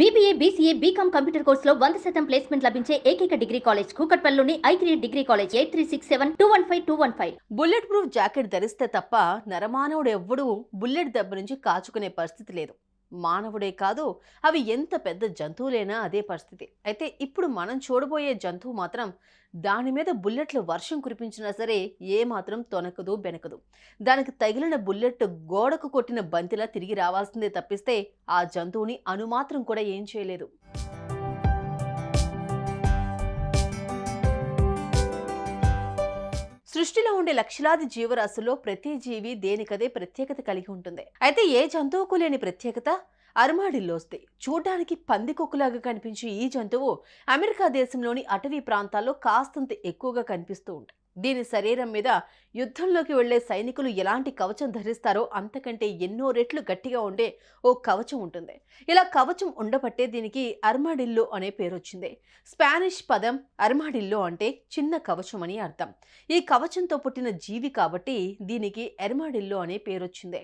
BBA BCA BCom computer కోర్సులో వంద శాతం ప్లేస్మెంట్ లభించే ఏకైక degree college కూకట్పల్లిలోని I degree college eight three six seven two one five two one five bulletproof jacket ధరిస్తే తప్ప నరమానవుడు ఎవ్వడూ బుల్లెట్ దెబ్బ నుంచి కాచుకునే పరిస్థితి లేదు. మానవుడే కాదు అవి ఎంత పెద్ద జంతువులైనా అదే పరిస్థితి. అయితే ఇప్పుడు మనం చూడబోయే జంతువు మాత్రం దాని మీద బుల్లెట్లు వర్షం కురిపించినా సరే ఏమాత్రం తొనకదు బెనకదు. దానికి తగిలిన బుల్లెట్ గోడకు కొట్టిన బంతిలా తిరిగి రావాల్సిందే తప్పిస్తే ఆ జంతువుని అనుమాత్రం కూడా ఏం చేయలేదు. సృష్టిలో ఉండే లక్షలాది జీవరాశుల్లో ప్రతి జీవి దేనికదే ప్రత్యేకత కలిగి ఉంటుంది. అయితే ఏ జంతువుకు లేని ప్రత్యేకత? అర్మాడిల్లోస్తే చూడడానికి పందికొక్కులాగా కనిపించే ఈ జంతువు అమెరికా దేశంలోని అటవీ ప్రాంతాల్లో కాస్తంత ఎక్కువగా కనిపిస్తూ ఉంటుంది. దీని శరీరం మీద యుద్ధంలోకి వెళ్ళే సైనికులు ఎలాంటి కవచం ధరిస్తారో అంతకంటే ఎన్నో రెట్లు గట్టిగా ఉండే ఓ కవచం ఉంటుంది. ఇలా కవచం ఉండబట్టే దీనికి అర్మాడిల్లో అనే పేరు వచ్చింది స్పానిష్ పదం అర్మాడిల్లో అంటే చిన్న కవచం అని అర్థం. ఈ కవచంతో పుట్టిన జీవి కాబట్టి దీనికి ఎర్మాడిల్లో అనే పేరొచ్చింది.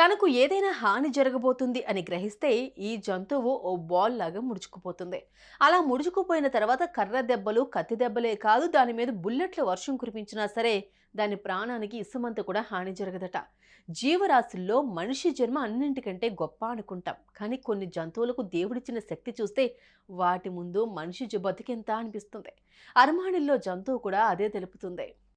తనకు ఏదైనా హాని జరగబోతుంది అని గ్రహిస్తే ఈ జంతువు ఓ బాల్ లాగా ముడుచుకుపోతుంది. అలా ముడుచుకుపోయిన తర్వాత కర్ర దెబ్బలు కత్తి దెబ్బలే కాదు దాని మీద బుల్లెట్ల వర్షం కురిపించినా సరే దాని ప్రాణానికి ఇసుమంత కూడా హాని జరగదట. జీవరాశుల్లో మనిషి జన్మ అన్నింటికంటే గొప్ప అనుకుంటాం. కానీ కొన్ని జంతువులకు దేవుడిచ్చిన శక్తి చూస్తే వాటి ముందు మనిషి బతికెంత అనిపిస్తుంది. అరమాణిల్లో జంతువు కూడా అదే తెలుపుతుంది.